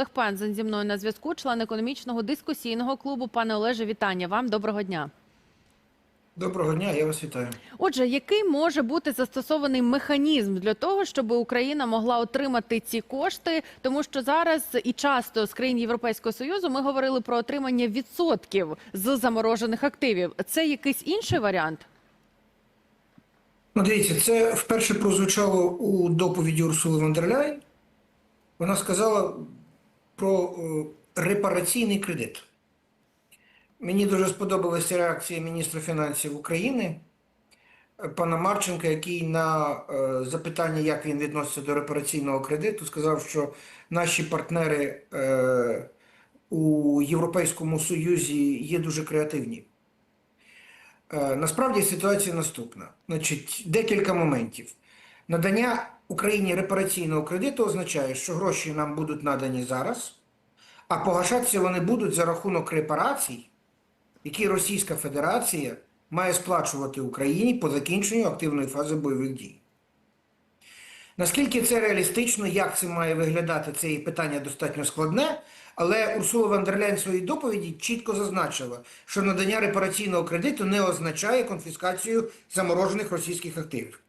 Олег Пензен зі мною на зв'язку, член економічного дискусійного клубу. Пане Олеже, вітання вам. Доброго дня. Доброго дня, я вас вітаю. Отже, який може бути застосований механізм для того, щоб Україна могла отримати ці кошти? Тому що зараз і часто з країн Європейського союзу ми говорили про отримання відсотків з заморожених активів. Це якийсь інший варіант? Ну, дивіться, це вперше прозвучало у доповіді Урсули фон дер Ляйн. Вона сказала про е, репараційний кредит. Мені дуже сподобалася реакція міністра фінансів України е, пана Марченка, який на е, запитання, як він відноситься до репараційного кредиту, сказав, що наші партнери у Європейському Союзі є дуже креативні. Насправді ситуація наступна. Значить, декілька моментів. Надання Україні репараційного кредиту означає, що гроші нам будуть надані зараз, а погашатися вони будуть за рахунок репарацій, які Російська Федерація має сплачувати Україні по закінченню активної фази бойових дій. Наскільки це реалістично, як це має виглядати, це і питання достатньо складне, але Урсула фон в своїй доповіді чітко зазначила, що надання репараційного кредиту не означає конфіскацію заморожених російських активів.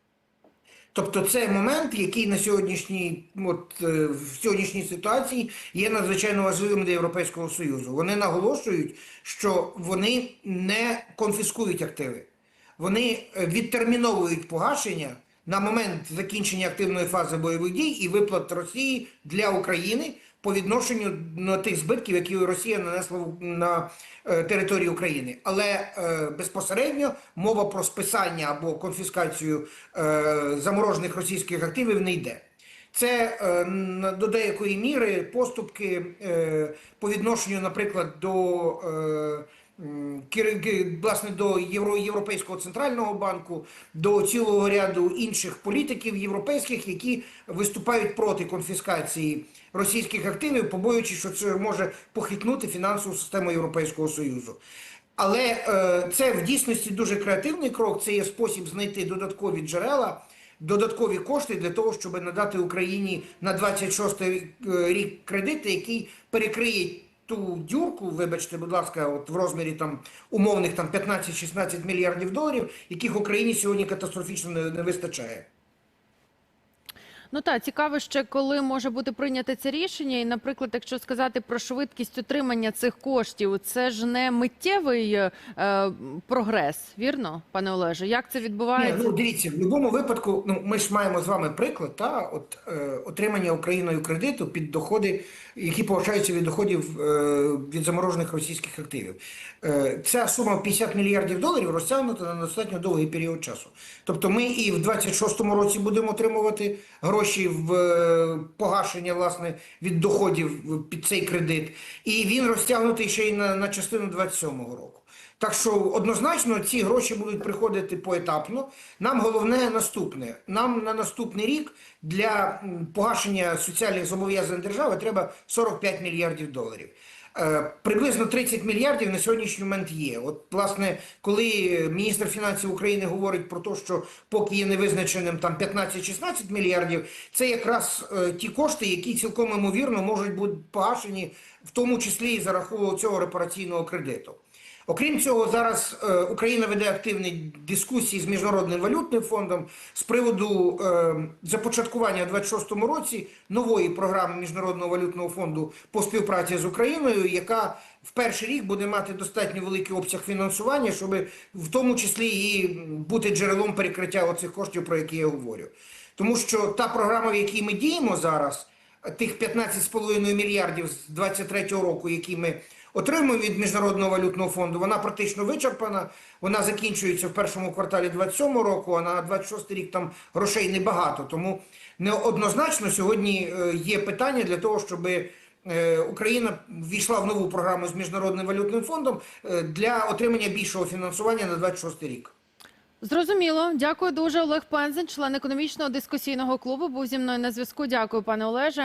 Тобто це момент, який на сьогоднішній, от, е, в сьогоднішній ситуації є надзвичайно важливим для Європейського Союзу. Вони наголошують, що вони не конфіскують активи. Вони е, відтерміновують погашення на момент закінчення активної фази бойових дій і виплат Росії для України по відношенню до тих збитків, які Росія нанесла на е, території України. Але е, безпосередньо мова про списання або конфіскацію е, заморожених російських активів не йде. Це до деякої міри поступки по відношенню, наприклад, до е, власне до Євро, Європейського центрального банку, до цілого ряду інших політиків європейських, які виступають проти конфіскації російських активів, побоюючись, що це може похитнути фінансову систему Європейського Союзу. Але е, це в дійсності дуже креативний крок. Це є спосіб знайти додаткові джерела, додаткові кошти для того, щоб надати Україні на 26 рік кредити, який перекриє ту дюрку, вибачте, будь ласка, от в розмірі там умовних там 15-16 мільярдів доларів, яких Україні сьогодні катастрофічно не, не вистачає. Ну так, цікаво ще, коли може бути прийнято це рішення. І, наприклад, якщо сказати про швидкість отримання цих коштів, це ж не миттєвий е, прогрес, вірно, пане Олеже? Як це Ні, відбувається? ну дивіться, в будь-якому випадку, ну ми ж маємо з вами приклад, та от е, отримання Україною кредиту під доходи, які повишаються від доходів е, від заморожених російських активів. Е, ця сума в 50 мільярдів доларів розтягнута на достатньо довгий період часу. Тобто, ми і в 26-му році будемо отримувати гроші в е, погашення власне від доходів під цей кредит, і він розтягнутий ще й на, на частину 27-го року. Так що однозначно ці гроші будуть приходити поетапно. Нам головне наступне. Нам на наступний рік для погашення соціальних зобов'язань держави треба 45 мільярдів доларів. Е, Приблизно 30 мільярдів на сьогоднішній момент є. От, власне, коли міністр фінансів України говорить про те, що поки є невизначеним там 15-16 мільярдів, це якраз е, ті кошти, які цілком ймовірно можуть бути погашені, в тому числі і за рахунок цього репараційного кредиту. Окрім цього, зараз е, Україна веде активні дискусії з міжнародним валютним фондом з приводу е, започаткування у 26-му році нової програми міжнародного валютного фонду по співпраці з Україною, яка в перший рік буде мати достатньо великий обсяг фінансування, щоб в тому числі і бути джерелом перекриття оцих коштів, про які я говорю. Тому що та програма, в якій ми діємо зараз, тих 15,5 мільярдів з 23-го року, які ми отримуємо від Міжнародного валютного фонду, вона практично вичерпана. Вона закінчується в першому кварталі 27-го року, а на 26-й рік там грошей небагато. Тому неоднозначно сьогодні е, є питання для того, щоб е, Україна ввійшла в нову програму з Міжнародним валютним фондом е, для отримання більшого фінансування на 26-й рік. Зрозуміло. Дякую дуже. Олег Пензен, член економічного дискусійного клубу, був зі мною на зв'язку. Дякую, пане Олеже.